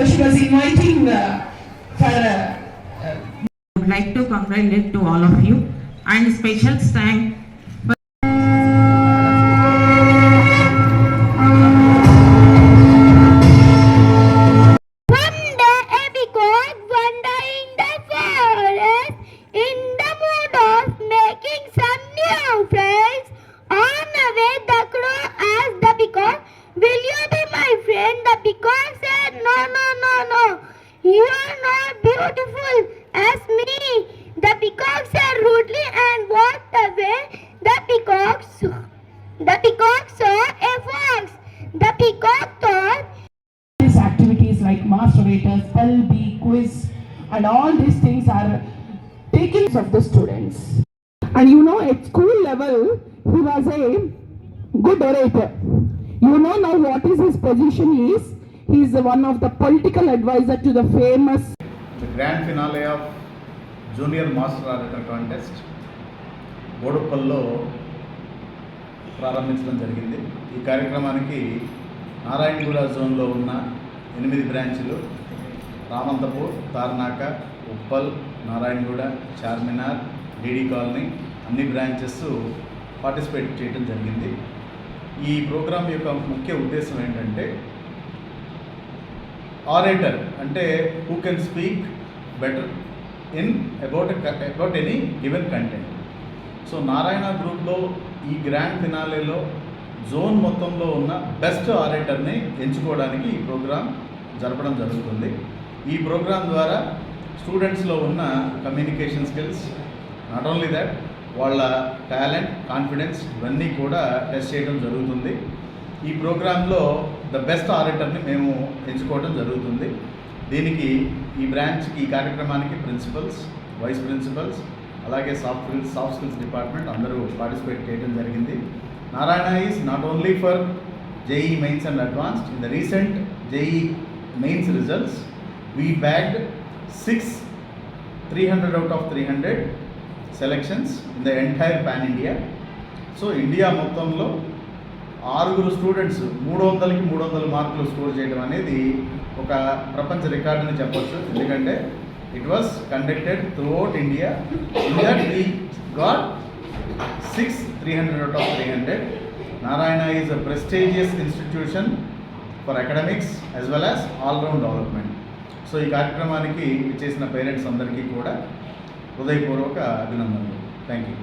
So she was inviting uh, for. Uh, I would like to congratulate to all of you and special thanks making. You are not beautiful as me. The peacock said rudely and walked away. The peacock the peacock saw a fox. The peacock thought, these activities like master raters, LB, quiz, and all these things are taken of the students. And you know, at school level, he was a good orator. You know now what is his position is? He is one of the political advisor to the famous the grand finale of junior master orator contest బోడుప్పల్లో ప్రారంభించడం జరిగింది. ఈ కార్యక్రమానికి నారాయణగూడ జోన్లో ఉన్న ఎనిమిది బ్రాంచులు Ramanthapur Tarnaka Uppal Narayanaguda Charminar DD colony అన్ని branches participate చేయడం జరిగింది. ఈ ప్రోగ్రాం యొక్క ముఖ్య ఉద్దేశం ఏంటంటే ఆరేటర్ అంటే who can speak better in about about any given content so Narayana గ్రూప్లో ఈ గ్రాండ్ ఫినాలేలో జోన్ మొత్తంలో ఉన్న బెస్ట్ ఆరేటర్ని ఎంచుకోవడానికి ఈ ప్రోగ్రాం జరపడం జరుగుతుంది. ఈ ప్రోగ్రాం ద్వారా స్టూడెంట్స్లో ఉన్న communication skills not only that వాళ్ళ టాలెంట్ కాన్ఫిడెన్స్ ఇవన్నీ కూడా టెస్ట్ చేయడం జరుగుతుంది. ఈ ప్రోగ్రాంలో ద బెస్ట్ ఆడిటర్ని మేము ఎంచుకోవడం జరుగుతుంది. దీనికి ఈ బ్రాంచ్కి ఈ కార్యక్రమానికి ప్రిన్సిపల్స్ వైస్ ప్రిన్సిపల్స్ అలాగే soft skills soft skills department అందరూ పార్టిసిపేట్ చేయడం జరిగింది. Narayana is not only for JEE mains and advanced. In the recent JEE mains results we bagged six three hundred out of three hundred selections in the entire pan India. So India మొత్తంలో ఆరుగురు students మూడు వందలకి మూడు వందల మార్కులు score చేయడం అనేది ఒక ప్రపంచ రికార్డుని చెప్పచ్చు చెప్పొచ్చు. ఎందుకంటే it was conducted throughout India in that we got six three hundred out of three hundred Narayana is a prestigious institution for academics as well as all round development so ఈ కార్యక్రమానికి చేసిన పేరెంట్స్ అందరికీ కూడా హృదయపూర్వక అభినందనలు. Thank you